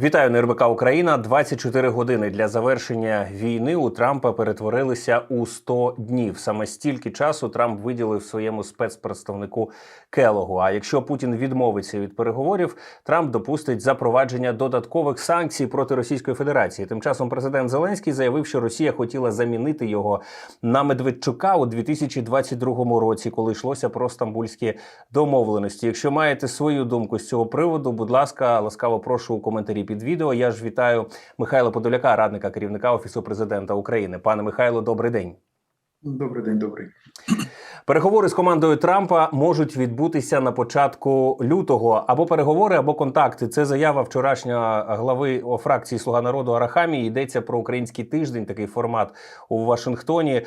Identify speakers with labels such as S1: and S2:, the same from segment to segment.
S1: Вітаю на РБК Україна. 24 години для завершення війни у Трампа перетворилися у 100 днів. Саме стільки часу Трамп виділив своєму спецпредставнику Келогу. А якщо Путін відмовиться від переговорів, Трамп допустить запровадження додаткових санкцій проти Російської Федерації. Тим часом президент Зеленський заявив, що Росія хотіла замінити його на Медведчука у 2022 році, коли йшлося про стамбульські домовленості. Якщо маєте свою думку з цього приводу, будь ласка, ласкаво прошу у коментарі під відео. Я ж вітаю Михайла Подоляка, радника керівника офісу президента України. Пане Михайло, добрий день.
S2: Добрий день, добрий.
S1: Переговори з командою Трампа можуть відбутися на початку лютого або переговори, або контакти. Це заява вчорашнього глави фракції Слуга народу Арахамі. Йдеться про український тиждень, такий формат у Вашингтоні.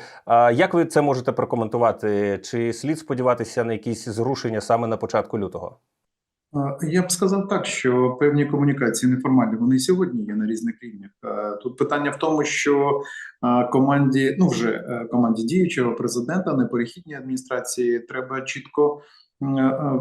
S1: Як ви це можете прокоментувати? Чи слід сподіватися на якісь зрушення саме на початку лютого?
S2: Я б сказав так, що певні комунікації неформальні вони сьогодні є на різних рівнях. Тут питання в тому, що команді, ну вже е, команді діючого президента, неперехідній адміністрації, треба чітко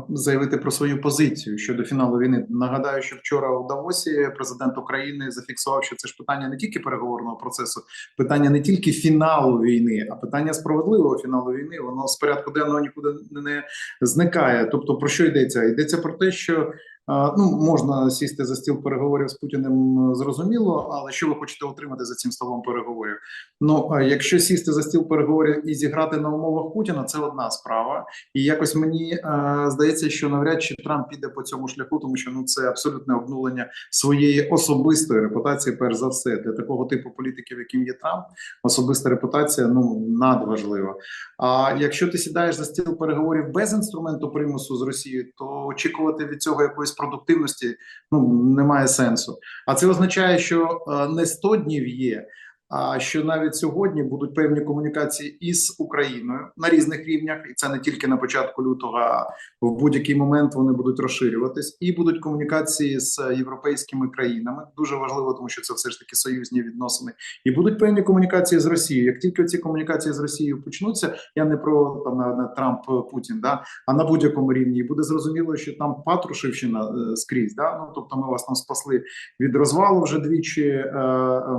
S2: заявити про свою позицію щодо фіналу війни. Нагадаю, що вчора у Давосі президент України зафіксував, що це ж питання не тільки переговорного процесу, питання не тільки фіналу війни, а питання справедливого фіналу війни. Воно з порядку денного нікуди не зникає. Тобто, про що йдеться? Йдеться про те, що ну можна сісти за стіл переговорів з Путіним, зрозуміло, але що ви хочете отримати за цим столом переговорів? Ну якщо сісти за стіл переговорів і зіграти на умовах Путіна, це одна справа. І якось мені а, здається, що навряд чи Трамп піде по цьому шляху, тому що ну це абсолютне обнулення своєї особистої репутації. Перш за все, для такого типу політиків, яким є Трамп, особиста репутація ну надважлива. А якщо ти сідаєш за стіл переговорів без інструменту примусу з Росією, то очікувати від цього якоїсь продуктивності ну немає сенсу. А це означає, що е, не 100 днів є. А що навіть сьогодні будуть певні комунікації із Україною на різних рівнях, і це не тільки на початку лютого, а в будь-який момент вони будуть розширюватись, і будуть комунікації з європейськими країнами. Дуже важливо, тому що це все ж таки союзні відносини, і будуть певні комунікації з Росією. Як тільки ці комунікації з Росією почнуться, я не про там на, на Трамп Путін, да а на будь-якому рівні і буде зрозуміло, що там Патрушевщина е, скрізь. Да? Ну тобто, ми вас там спасли від розвалу вже двічі. Е,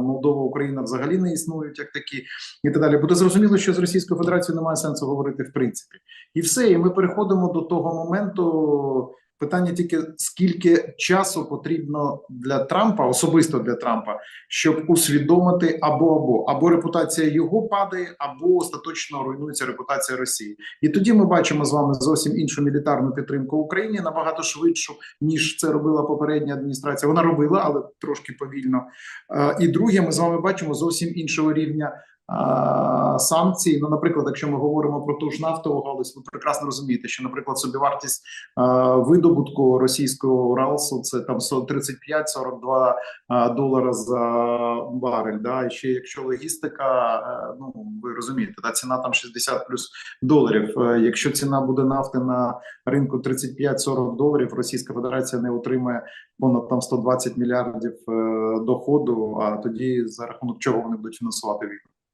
S2: Молдова, Україна взагалі не існують як такі, і так далі. Буде зрозуміло, що з Російською Федерацією немає сенсу говорити в принципі, і все. І ми переходимо до того моменту. Питання тільки скільки часу потрібно для Трампа, особисто для Трампа, щоб усвідомити або або або репутація його падає, або остаточно руйнується репутація Росії. І тоді ми бачимо з вами зовсім іншу мілітарну підтримку Україні набагато швидшу, ніж це робила попередня адміністрація. Вона робила, але трошки повільно. Е, І друге, ми з вами бачимо зовсім іншого рівня. Санкцій, ну, наприклад, якщо ми говоримо про ту ж нафтову галузь, ви прекрасно розумієте, що, наприклад, собівартість видобутку російського Уралсу це там 35-42 е, долара за барель. Да? І ще якщо логістика, е, ну ви розумієте, да, ціна там 60 плюс доларів. Е, Якщо ціна буде нафти на ринку 35-40 доларів, Російська Федерація не отримає понад там 120 мільярдів е, доходу. А тоді за рахунок чого вони будуть фінансувати війну?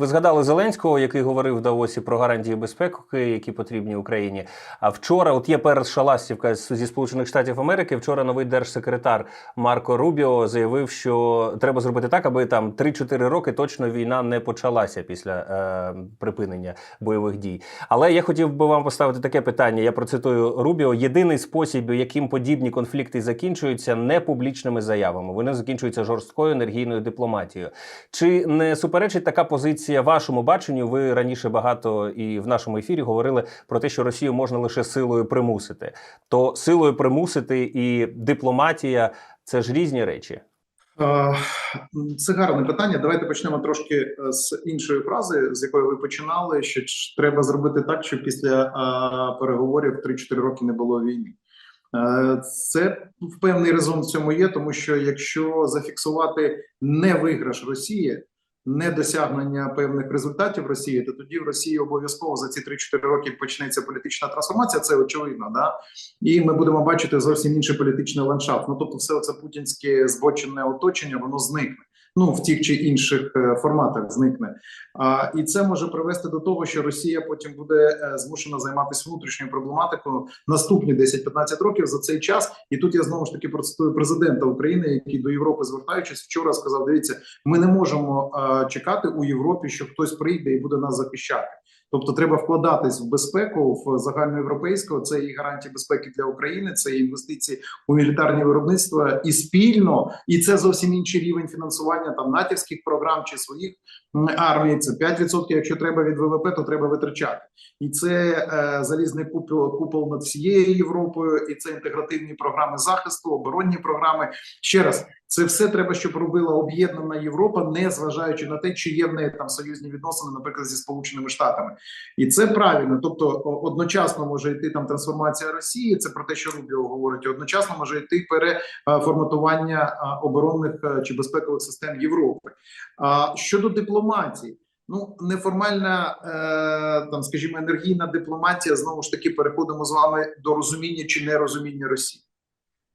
S1: Ви згадали Зеленського, який говорив в Давосі про гарантії безпеки, які потрібні Україні. А вчора, от є перш шаластівка зі Сполучених Штатів Америки. Вчора новий держсекретар Марко Рубіо заявив, що треба зробити так, аби там 3-4 роки точно війна не почалася після е, припинення бойових дій. Але я хотів би вам поставити таке питання. Я процитую Рубіо: єдиний спосіб, яким подібні конфлікти закінчуються, не публічними заявами. Вони закінчуються жорсткою енергійною дипломатією. Чи не суперечить така позиція? Вашому баченню, ви раніше багато і в нашому ефірі говорили про те, що Росію можна лише силою примусити. То силою примусити і дипломатія це ж різні речі.
S2: Е, Це гарне питання. Давайте почнемо трошки е, з іншої фрази, з якої ви починали. Що треба зробити так, щоб після е, переговорів 3-4 роки не було війни. Це в певний резон в цьому є, тому що якщо зафіксувати не виграш Росії, не досягнення певних результатів Росії, то тоді в Росії обов'язково за ці 3-4 роки почнеться політична трансформація. Це очевидно, да і ми будемо бачити зовсім інший політичний ландшафт. Ну тобто, все це путінське збочене оточення, воно зникне. Ну в тих чи інших е, форматах зникне. А, і це може привести до того, що Росія потім буде е, змушена займатися внутрішньою проблематикою наступні 10-15 років за цей час. І тут я знову ж таки процитую президента України, який до Європи звертаючись вчора, сказав: Дивіться, ми не можемо е, чекати у Європі, що хтось прийде і буде нас захищати. Тобто треба вкладатись в безпеку в загальноєвропейську. Це і гарантії безпеки для України, це і інвестиції у мілітарні виробництва і спільно, і це зовсім інший рівень фінансування там натівських програм чи своїх м, армій. Це 5%, Якщо треба від ВВП, то треба витрачати. І це е, залізний купол, купол над всією Європою, і це інтегративні програми захисту, оборонні програми. Ще раз, це все треба, щоб робила об'єднана Європа, не зважаючи на те, чи є в неї там союзні відносини, наприклад, зі Сполученими Штатами. І це правильно. Тобто, одночасно може йти там трансформація Росії. Це про те, що Рубіо говорить. Одночасно може йти переформатування оборонних чи безпекових систем Європи. А щодо дипломатії. Ну, неформальна, е, там, скажімо, енергійна дипломатія. Знову ж таки, переходимо з вами до розуміння чи нерозуміння Росії.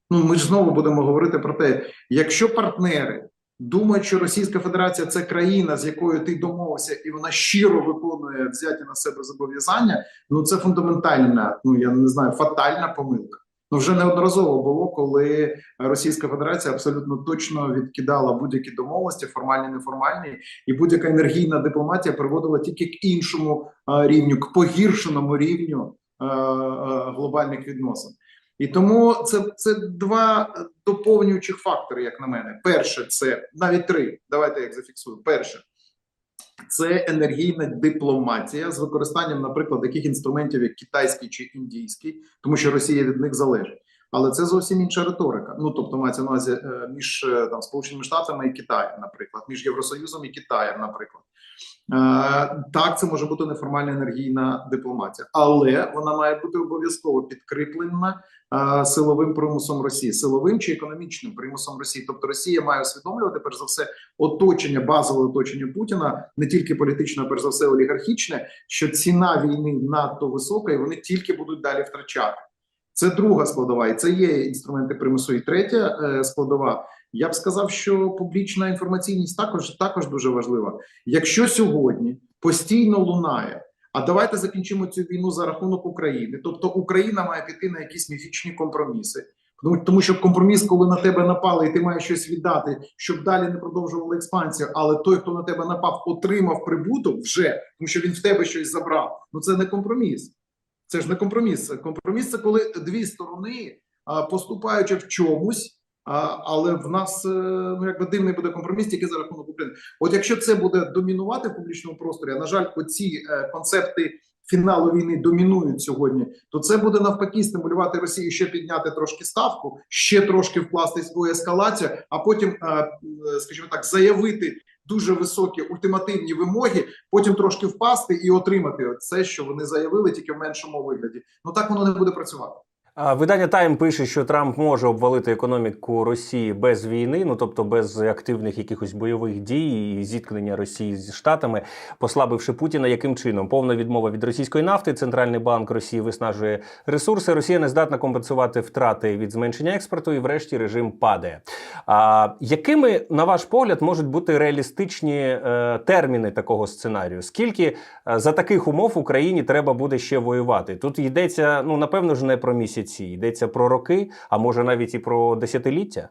S2: Ну, ми ж знову будемо говорити про те, якщо партнери думають, що Російська Федерація це країна, з якою ти домовився, і вона щиро виконує взяті на себе зобов'язання. Ну це фундаментальна, ну я не знаю, фатальна помилка. Ну вже неодноразово було, коли Російська Федерація абсолютно точно відкидала будь-які домовленості, формальні, неформальні, і будь-яка енергійна дипломатія приводила тільки к іншому рівню, к погіршеному рівню глобальних відносин. І тому це, це два доповнюючих фактори, як на мене. Перше, це навіть три. Давайте я їх зафіксую. Перше, це енергійна дипломатія з використанням, наприклад, таких інструментів, як китайський чи індійський, тому що Росія від них залежить. Але це зовсім інша риторика. Ну тобто мається на увазі е, між е, там Сполученими Штатами і Китаєм, наприклад, між Євросоюзом і Китаєм, наприклад. Е, Так, це може бути неформальна енергійна дипломатія, але вона має бути обов'язково підкріплена е, силовим примусом Росії, силовим чи економічним примусом Росії. Тобто Росія має усвідомлювати перш за все оточення, базове оточення Путіна, не тільки політичне, а перш за все олігархічне, що ціна війни надто висока, і вони тільки будуть далі втрачати. Це друга складова, і це є інструменти примусу. І третя е, складова. Я б сказав, що публічна інформаційність також також дуже важлива. Якщо сьогодні постійно лунає, а давайте закінчимо цю війну за рахунок України, тобто Україна має піти на якісь міфічні компроміси. Тому, тому що компроміс, коли на тебе напали, і ти маєш щось віддати, щоб далі не продовжували експансію. Але той, хто на тебе напав, отримав прибуток вже, тому що він в тебе щось забрав. Ну це не компроміс. Це ж не компроміс. Компроміс це коли дві сторони, поступаючи в чомусь, але в нас е, ну якби дивний буде компроміс, тільки за рахунок України. От якщо це буде домінувати в публічному просторі, а на жаль, оці е, концепти фіналу війни домінують сьогодні, то це буде навпаки стимулювати Росію ще підняти трошки ставку, ще трошки вкластись у ескалацію, а потім, е, скажімо так, заявити. Дуже високі ультимативні вимоги, потім трошки впасти і отримати це, що вони заявили, тільки в меншому вигляді. Ну так воно не буде працювати.
S1: Видання Тайм пише, що Трамп може обвалити економіку Росії без війни, ну тобто без активних якихось бойових дій і зіткнення Росії з Штатами, послабивши Путіна. Яким чином? Повна відмова від російської нафти. Центральний банк Росії виснажує ресурси. Росія не здатна компенсувати втрати від зменшення експорту, і врешті режим падає. А якими, на ваш погляд, можуть бути реалістичні е, терміни такого сценарію? Скільки е, за таких умов Україні треба буде ще воювати? Тут йдеться, ну напевно ж, не про місяці, йдеться про роки, а може навіть і про десятиліття.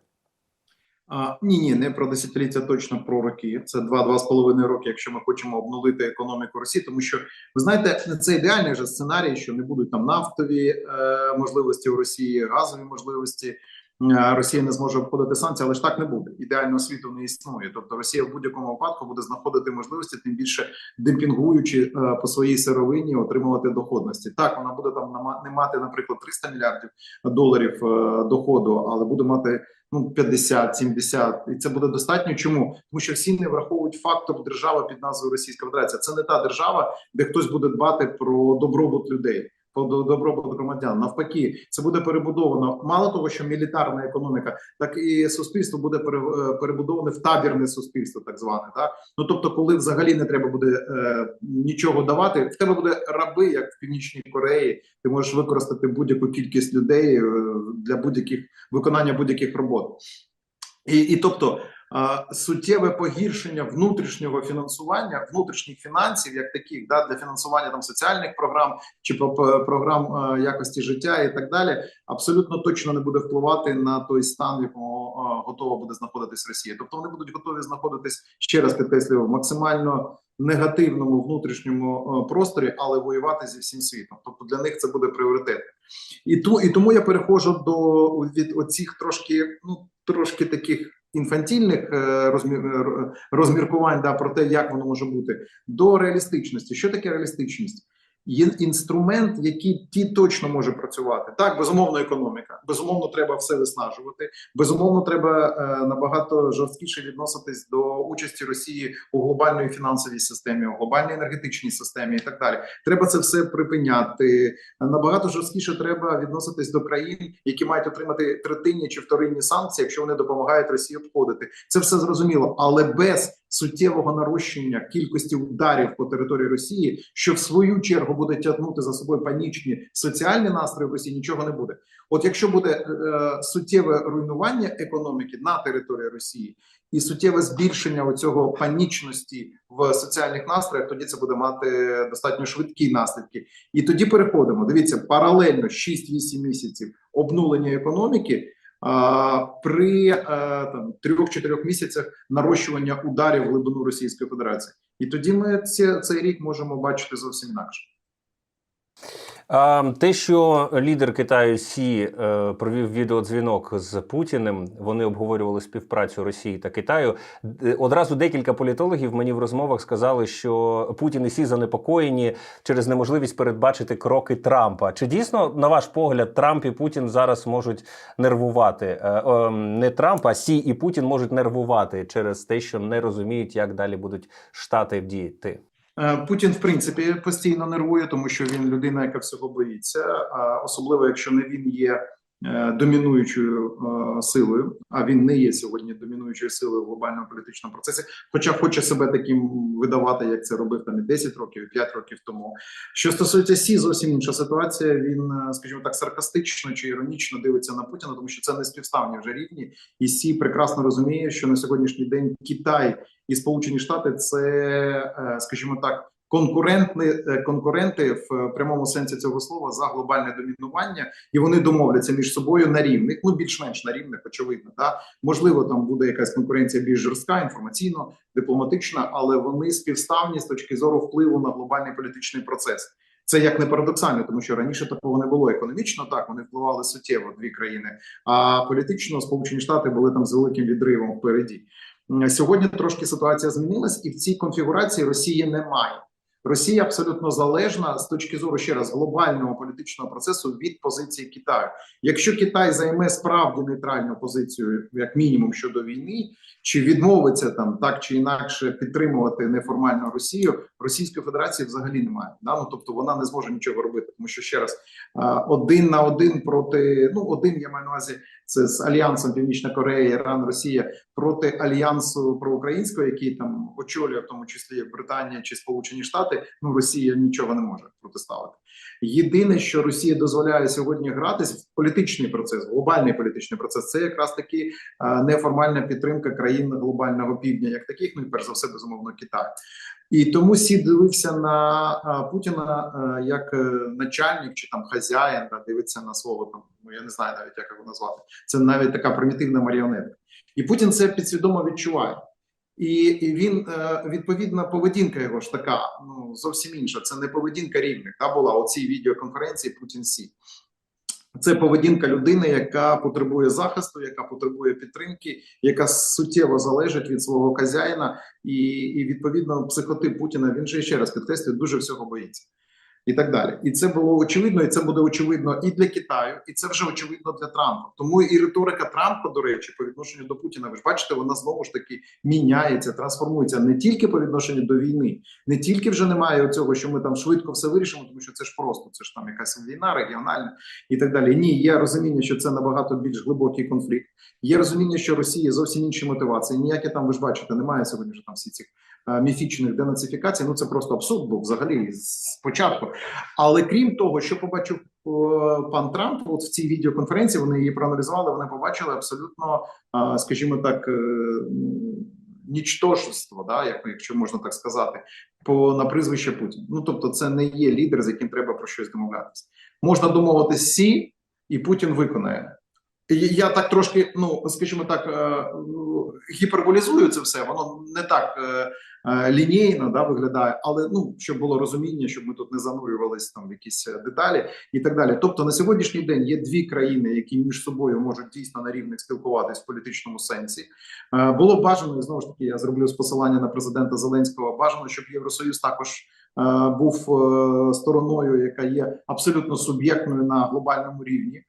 S2: А, ні, ні, не про десятиліття, точно про роки. Це два-два з половиною роки, якщо ми хочемо обнулити економіку Росії. Тому що ви знаєте, це ідеальний вже сценарій, що не будуть там нафтові е, можливості у Росії, газові можливості. Е, Росія не зможе обходити санкції, але ж так не буде. Ідеального світу не існує. Тобто Росія в будь-якому випадку буде знаходити можливості, тим більше демпінгуючи е, по своїй сировині, отримувати доходності. Так, вона буде там не мати, наприклад, 300 мільярдів доларів е, доходу, але буде мати ну 50, 70. і це буде достатньо. Чому тому, що всі не враховують фактор держава під назвою Російська Федерація. Це не та держава, де хтось буде дбати про добробут людей. По до- добробут громадян навпаки, це буде перебудовано. Мало того, що мілітарна економіка, так і суспільство буде е, перебудоване в табірне суспільство, так зване. Так ну тобто, коли взагалі не треба буде е, нічого давати, в тебе буде раби, як в північній Кореї. Ти можеш використати будь-яку кількість людей е, для будь-яких виконання будь-яких робот. І, і тобто суттєве погіршення внутрішнього фінансування, внутрішніх фінансів, як таких, да, для фінансування там соціальних програм чи програм е, якості життя і так далі, абсолютно точно не буде впливати на той стан, в якому е, готова буде знаходитись Росія. Тобто вони будуть готові знаходитись ще раз підкреслюю в максимально негативному внутрішньому е, просторі, але воювати зі всім світом. Тобто для них це буде пріоритет. І ту і тому я переходжу до від оцих трошки, ну трошки таких інфантільних е, е, розміркувань да, про те, як воно може бути, до реалістичності. Що таке реалістичність? Є інструмент, який ті точно може працювати. Так, безумовно, економіка. Безумовно, треба все виснажувати. Безумовно, треба е, набагато жорсткіше відноситись до участі Росії у глобальній фінансовій системі, у глобальній енергетичній системі і так далі. Треба це все припиняти. Набагато жорсткіше треба відноситись до країн, які мають отримати третинні чи вторинні санкції, якщо вони допомагають Росії обходити. Це все зрозуміло, але без суттєвого нарощення кількості ударів по території Росії, що в свою чергу буде тягнути за собою панічні соціальні настрої в Росії, нічого не буде. От якщо буде е, суттєве руйнування економіки на території Росії і суттєве збільшення оцього панічності в соціальних настроях, тоді це буде мати достатньо швидкі наслідки. І тоді переходимо. Дивіться, паралельно 6-8 місяців обнулення економіки. При е, трьох-чотирьох місяцях нарощування ударів в глибину Російської Федерації, і тоді ми ці, цей рік можемо бачити зовсім інакше.
S1: Те, що лідер Китаю Сі е, провів відеодзвінок з Путіним, вони обговорювали співпрацю Росії та Китаю. Одразу декілька політологів мені в розмовах сказали, що Путін і Сі занепокоєні через неможливість передбачити кроки Трампа. Чи дійсно, на ваш погляд, Трамп і Путін зараз можуть нервувати? Е, е, не Трамп, а Сі і Путін можуть нервувати через те, що не розуміють, як далі будуть штати діяти.
S2: Е, Путін, в принципі, постійно нервує, тому що він людина, яка всього боїться, особливо якщо не він є домінуючою е, силою, а він не є сьогодні домінуючою силою в глобальному політичному процесі, хоча хоче себе таким видавати, як це робив там і 10 років, і 5 років тому. Що стосується Сі, зовсім інша ситуація. Він, е, скажімо так, саркастично чи іронічно дивиться на Путіна, тому що це не співставні вже рівні, і Сі прекрасно розуміє, що на сьогоднішній день Китай і Сполучені Штати це, е, скажімо так, конкурентні е, конкуренти в прямому сенсі цього слова за глобальне домінування, і вони домовляться між собою на рівних, ну більш-менш на рівних, очевидно. Да? Можливо, там буде якась конкуренція більш жорстка, інформаційно, дипломатична, але вони співставні з точки зору впливу на глобальний політичний процес. Це як не парадоксально, тому що раніше такого не було. Економічно так вони впливали суттєво дві країни. А політично Сполучені Штати були там з великим відривом впереді. Сьогодні трошки ситуація змінилась, і в цій конфігурації Росії немає. Росія абсолютно залежна з точки зору ще раз глобального політичного процесу від позиції Китаю. Якщо Китай займе справді нейтральну позицію, як мінімум щодо війни, чи відмовиться там так чи інакше підтримувати неформально Росію, Російської Федерації взагалі немає. Да? Ну, тобто вона не зможе нічого робити, тому що ще раз один на один проти ну один я маю на увазі це з альянсом Північна Корея, Іран, Росія проти альянсу проукраїнського, який там очолює, в тому числі Британія чи Сполучені Штати. Ну Росія нічого не може протиставити. Єдине, що Росія дозволяє сьогодні гратись в політичний процес, глобальний політичний процес, це якраз таки е, неформальна підтримка країн глобального півдня, як таких, ну і перш за все, безумовно, Китай. І тому Сі дивився на е, Путіна е, як начальник чи там хазяїн, дивиться на свого там, ну я не знаю навіть як його назвати. Це навіть така примітивна маріонетка. І Путін це підсвідомо відчуває. І, і він е, відповідна поведінка його ж така, ну зовсім інша. Це не поведінка рівних. Та була у цій відеоконференції Путін Сі. Це поведінка людини, яка потребує захисту, яка потребує підтримки, яка суттєво залежить від свого хазяїна, і, і відповідно психотип Путіна він же ще раз підкреслює, дуже всього боїться. І так далі, і це було очевидно, і це буде очевидно і для Китаю, і це вже очевидно для Трампа. Тому і риторика Трампа, до речі, по відношенню до Путіна, ви ж бачите, вона знову ж таки міняється, трансформується не тільки по відношенню до війни, не тільки вже немає цього, що ми там швидко все вирішимо, тому що це ж просто це ж там якась війна регіональна і так далі. Ні, є розуміння, що це набагато більш глибокий конфлікт. Є розуміння, що Росія зовсім інші мотивації. Ніякі там ви ж бачите, немає сьогодні вже там всі цих міфічних денацифікацій. Ну це просто абсурд був взагалі спочатку. Але крім того, що побачив е, пан Трамп, от в цій відеоконференції вони її проаналізували. Вони побачили абсолютно, е, скажімо так, е, нічтожество, да, як- якщо можна так сказати, по на прізвище Путін. Ну тобто, це не є лідер, з яким треба про щось домовлятися. Можна домовитися всі, і Путін виконає. Я так трошки, ну скажімо так, е, гіперболізую це все. Воно не так е, е, лінійно да, виглядає, але ну щоб було розуміння, щоб ми тут не занурювалися там в якісь деталі і так далі. Тобто на сьогоднішній день є дві країни, які між собою можуть дійсно на рівних спілкуватись в політичному сенсі. Було бажано і знову ж таки. Я зроблю з посилання на президента Зеленського. Бажано, щоб Євросоюз також був стороною, яка є абсолютно суб'єктною на глобальному рівні.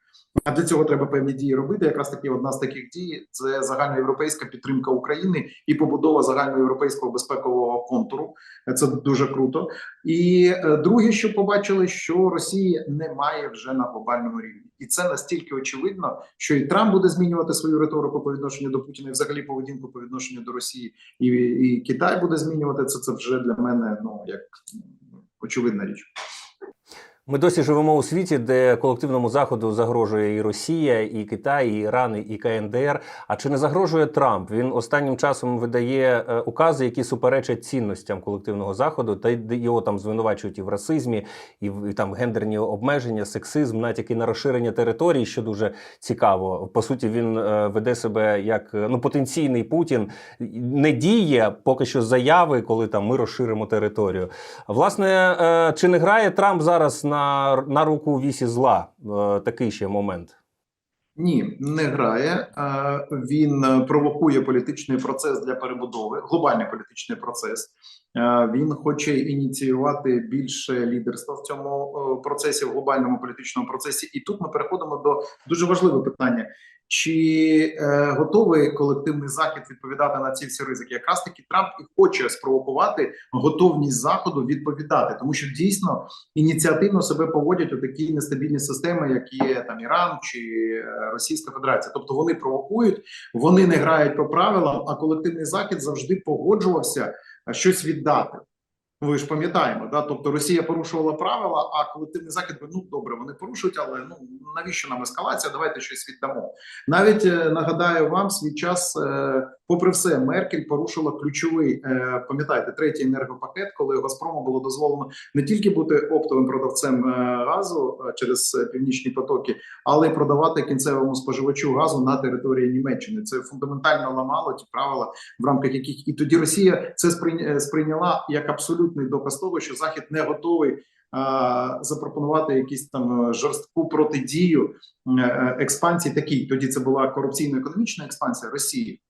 S2: А для цього треба певні дії робити. Якраз таки одна з таких дій це загальноєвропейська підтримка України і побудова загальноєвропейського безпекового контуру. Це дуже круто. І е, друге, що побачили, що Росії немає вже на глобальному рівні, і це настільки очевидно, що і Трамп буде змінювати свою риторику по відношенню до Путіна, і взагалі поведінку по відношенню до Росії, і, і Китай буде змінювати це. Це вже для мене ну як очевидна річ.
S1: Ми досі живемо у світі, де колективному заходу загрожує і Росія, і Китай, і Іран, і КНДР. А чи не загрожує Трамп? Він останнім часом видає е, укази, які суперечать цінностям колективного заходу, та його там звинувачують і в расизмі, і в і там гендерні обмеження, сексизм, натяки на розширення територій, що дуже цікаво. По суті, він е, веде себе як е, ну потенційний Путін, не діє поки що заяви, коли там ми розширимо територію. Власне, чи не грає Трамп зараз на, на руку вісі зла? Е, Такий ще момент.
S2: Ні, не грає. Е, Він е, провокує політичний процес для перебудови, глобальний політичний процес. Він хоче ініціювати більше лідерства в цьому процесі, в глобальному політичному процесі. І тут ми переходимо до дуже важливого питання: чи е, готовий колективний захід відповідати на ці всі ризики? Якраз таки Трамп і хоче спровокувати готовність заходу відповідати, тому що дійсно ініціативно себе поводять у такі нестабільні системи, як є там Іран чи е, Російська Федерація. Тобто вони провокують, вони не грають по правилам, а колективний захід завжди погоджувався е, щось віддати. Ви ж пам'ятаємо, да? Тобто Росія порушувала правила, а колективний захід ну добре, вони порушують, але ну навіщо нам ескалація? Давайте щось віддамо. Навіть е, нагадаю вам свій час, е, попри все, Меркель порушила ключовий, е, пам'ятаєте, третій енергопакет, коли Газпрому було дозволено не тільки бути оптовим продавцем е, газу е, через північні потоки, але й продавати кінцевому споживачу газу на території Німеччини. Це фундаментально ламало ті правила, в рамках яких і тоді Росія це сприйня- сприйняла як абсолютний доказ того, що Захід не готовий. Запропонувати якісь там жорстку протидію експансії такій. Тоді це була корупційно-економічна експансія Росії,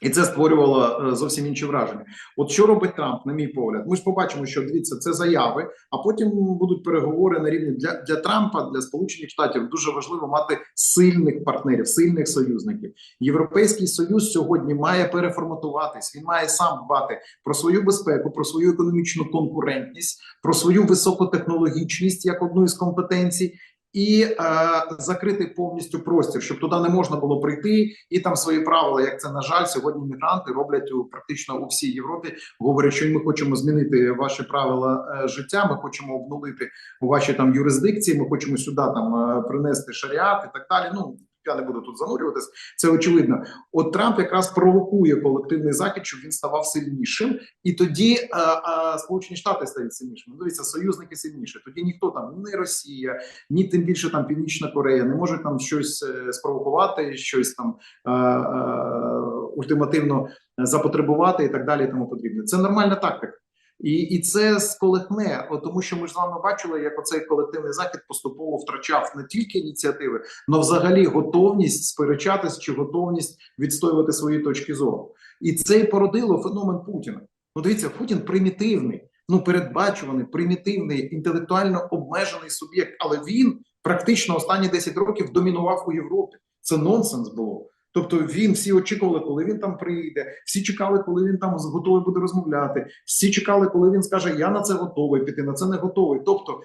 S2: і це створювало е, зовсім інші враження. От що робить Трамп, на мій погляд, ми ж побачимо, що дивіться, це заяви, а потім будуть переговори на рівні для, для Трампа, для Сполучених Штатів. Дуже важливо мати сильних партнерів, сильних союзників. Європейський союз сьогодні має переформатуватись. Він має сам дбати про свою безпеку, про свою економічну конкурентність, про свою високотехнологічність як одну із компетенцій. І е, закрити повністю простір, щоб туди не можна було прийти, і там свої правила, як це на жаль, сьогодні мігранти роблять у практично у всій Європі. Говорять, що ми хочемо змінити ваші правила е, життя. Ми хочемо обнулити ваші там юрисдикції. Ми хочемо сюди там е, принести шаріат і так далі. Ну я не буду тут занурюватись. Це очевидно. От Трамп якраз провокує колективний захід, щоб він ставав сильнішим, і тоді е, е, Сполучені Штати стають сильнішими. Ну, Дивіться, союзники сильніші. Тоді ніхто там ні Росія, ні тим більше там Північна Корея не може там щось е, спровокувати, щось там е, е, ультимативно запотребувати і так далі. І тому подібне. Це нормальна тактика. І, і це сколихне, тому що ми ж з вами бачили, як оцей колективний захід поступово втрачав не тільки ініціативи, але взагалі готовність сперечатись чи готовність відстоювати свої точки зору. І це і породило феномен Путіна. Ну, дивіться, Путін примітивний, ну передбачуваний, примітивний, інтелектуально обмежений суб'єкт, але він практично останні 10 років домінував у Європі. Це нонсенс було. Тобто він всі очікували, коли він там прийде. Всі чекали, коли він там готовий буде розмовляти. Всі чекали, коли він скаже: Я на це готовий піти, на це не готовий. Тобто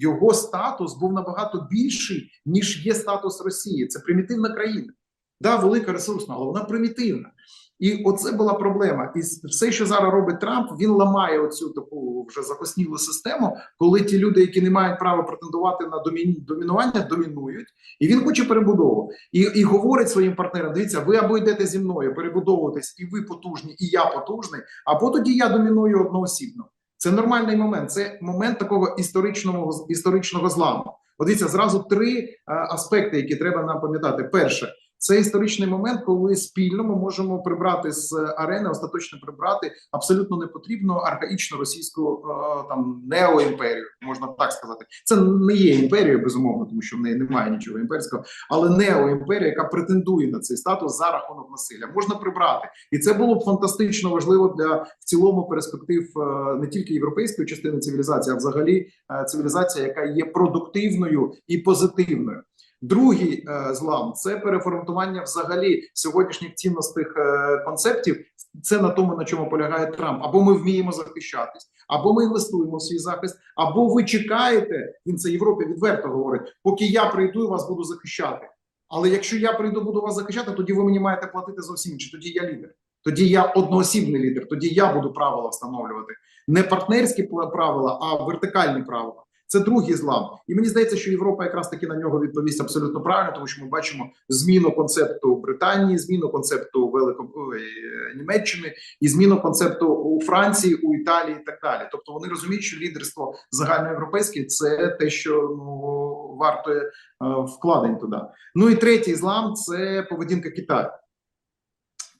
S2: його статус був набагато більший, ніж є статус Росії. Це примітивна країна. Да, велика ресурсна, але вона примітивна. І оце була проблема. І все, що зараз робить Трамп, він ламає оцю таку вже закоснілу систему, коли ті люди, які не мають права претендувати на домі... домінування, домінують, і він хоче перебудову. І, і говорить своїм партнерам: дивіться, ви або йдете зі мною перебудовуватись, і ви потужні, і я потужний, або тоді я доміную одноосібно. Це нормальний момент. Це момент такого історичного історичного зламу. От зразу три е, аспекти, які треба нам пам'ятати. Перше, це історичний момент, коли спільно ми можемо прибрати з арени, остаточно прибрати абсолютно непотрібну архаїчну російську е, там неоімперію, можна так сказати. Це не є імперією, безумовно, тому що в неї немає нічого імперського, але неоімперія, яка претендує на цей статус за рахунок насилля, можна прибрати, і це було б фантастично важливо для в цілому перспектив е, не тільки європейської частини цивілізації, а взагалі е, цивілізація, яка є продуктивною і позитивною. Другий е, злам це переформатування взагалі сьогоднішніх цінностих е, концептів. Це на тому, на чому полягає Трамп. Або ми вміємо захищатись, або ми інвестуємо в свій захист, або ви чекаєте. Він це Європі відверто говорить. Поки я прийду і вас буду захищати. Але якщо я прийду, буду вас захищати, тоді ви мені маєте платити зовсім інше. Тоді я лідер. Тоді я одноосібний лідер. Тоді я буду правила встановлювати не партнерські правила, а вертикальні правила. Це другий злам, і мені здається, що Європа якраз таки на нього відповість абсолютно правильно, тому що ми бачимо зміну концепту Британії, зміну концепту Велико ой, Німеччини і зміну концепту у Франції, у Італії і так далі. Тобто вони розуміють, що лідерство загальноєвропейське це те, що ну вартує е, вкладень туди. Ну і третій злам це поведінка Китаю.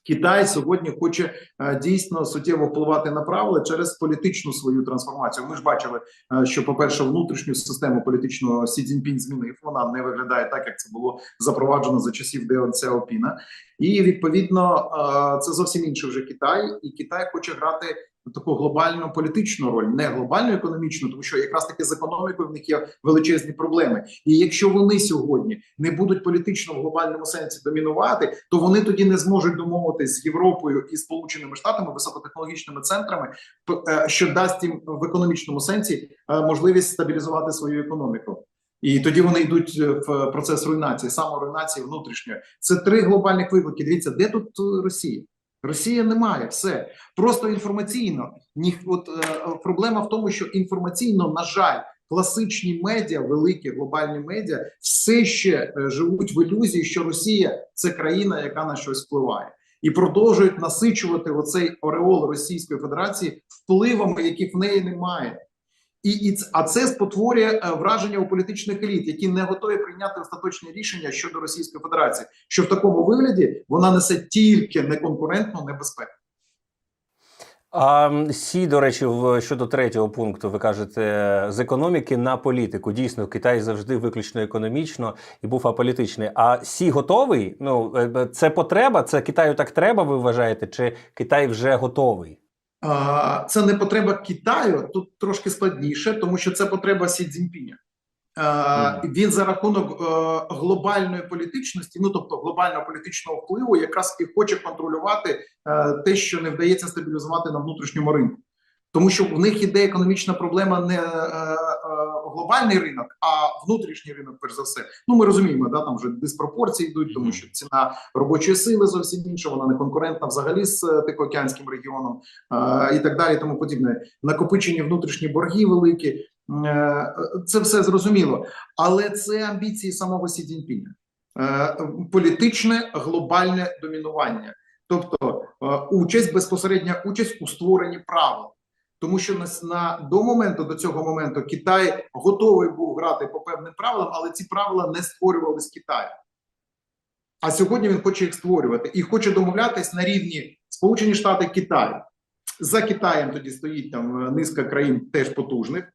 S2: Китай сьогодні хоче е, дійсно суттєво впливати на правила через політичну свою трансформацію. Ми ж бачили, е, що по перше, внутрішню систему політичного Сі Цзіньпінь змінив. Вона не виглядає так, як це було запроваджено за часів Деон Сяопіна. І відповідно е, це зовсім інший вже Китай, і Китай хоче грати таку глобальну політичну роль, не глобальну економічну, тому що якраз таки з економікою в них є величезні проблеми. І якщо вони сьогодні не будуть політично в глобальному сенсі домінувати, то вони тоді не зможуть домовитись з Європою і Сполученими Штатами високотехнологічними центрами, що дасть їм в економічному сенсі можливість стабілізувати свою економіку. І тоді вони йдуть в процес руйнації, саморуйнації внутрішньої. Це три глобальних виклики. Дивіться, де тут Росія? Росія немає все просто інформаційно. Ні, от е, проблема в тому, що інформаційно, на жаль, класичні медіа, великі глобальні медіа, все ще е, живуть в ілюзії, що Росія це країна, яка на щось впливає, і продовжують насичувати оцей ореол Російської Федерації впливами, яких в неї немає. І, і а це спотворює е, враження у політичних еліт, які не готові прийняти остаточні рішення щодо Російської Федерації, що в такому вигляді вона несе тільки неконкурентну небезпеку.
S1: А сі, до речі, в щодо третього пункту, ви кажете з економіки на політику. Дійсно, Китай завжди виключно економічно і був аполітичний. А сі готовий? Ну е, це потреба. Це Китаю так треба. Ви вважаєте? Чи Китай вже готовий?
S2: Це не потреба Китаю, тут трошки складніше, тому що це потреба Сі Цзіньпіня. Він за рахунок е, глобальної політичності, ну тобто глобального політичного впливу, якраз і хоче контролювати е, те, що не вдається стабілізувати на внутрішньому ринку, тому що в них іде економічна проблема не е, глобальний ринок, а внутрішній ринок, перш за все. Ну ми розуміємо, да там вже диспропорції йдуть, тому що ціна робочої сили зовсім інша, вона не конкурентна взагалі з Тихоокеанським регіоном і так далі. Тому подібне накопичені внутрішні борги великі. Е, це все зрозуміло, але це амбіції самого Сі Цзіньпіня. Е, політичне глобальне домінування, тобто е, участь безпосередня участь у створенні правил, тому що на, на до моменту до цього моменту Китай готовий був грати по певним правилам, але ці правила не створювалися Китаю. А сьогодні він хоче їх створювати і хоче домовлятись на рівні Сполучені Штати Китаю. За Китаєм тоді стоїть там низка країн теж потужних.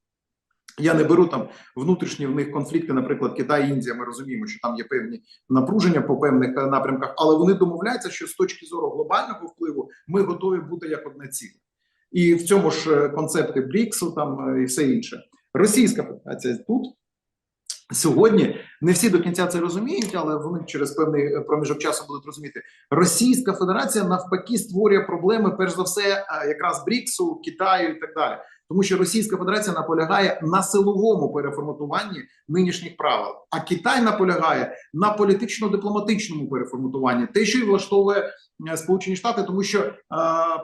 S2: Я не беру там внутрішні в них конфлікти, наприклад, Китай, Індія. Ми розуміємо, що там є певні напруження по певних е, напрямках, але вони домовляються, що з точки зору глобального впливу ми готові бути як одне ціле. І в цьому ж е, концепти Бріксу, там е, і все інше. Російська Федерація тут сьогодні не всі до кінця це розуміють, але вони через певний проміжок часу будуть розуміти. Російська Федерація навпаки створює проблеми, перш за все, якраз Бріксу, Китаю і так далі тому що Російська Федерація наполягає на силовому переформатуванні нинішніх правил, а Китай наполягає на політично-дипломатичному переформатуванні, те, що й влаштовує е, Сполучені Штати, тому що е,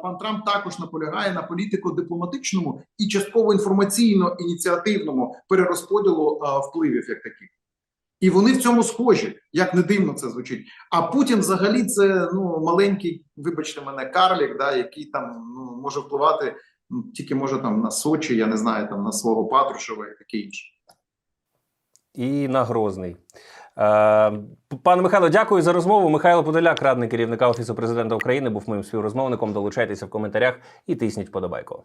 S2: пан Трамп також наполягає на політико-дипломатичному і частково інформаційно-ініціативному перерозподілу е, впливів як таких. І вони в цьому схожі, як не дивно це звучить. А Путін взагалі це ну маленький, вибачте мене, карлік, да, який там ну може впливати тільки може там на Сочі, я не знаю, там на свого Патрушева і таке інше.
S1: І на Грозний. Е, Пане Михайло, дякую за розмову. Михайло Подоляк, радник керівника Офісу президента України, був моїм співрозмовником. Долучайтеся в коментарях і тисніть вподобайку.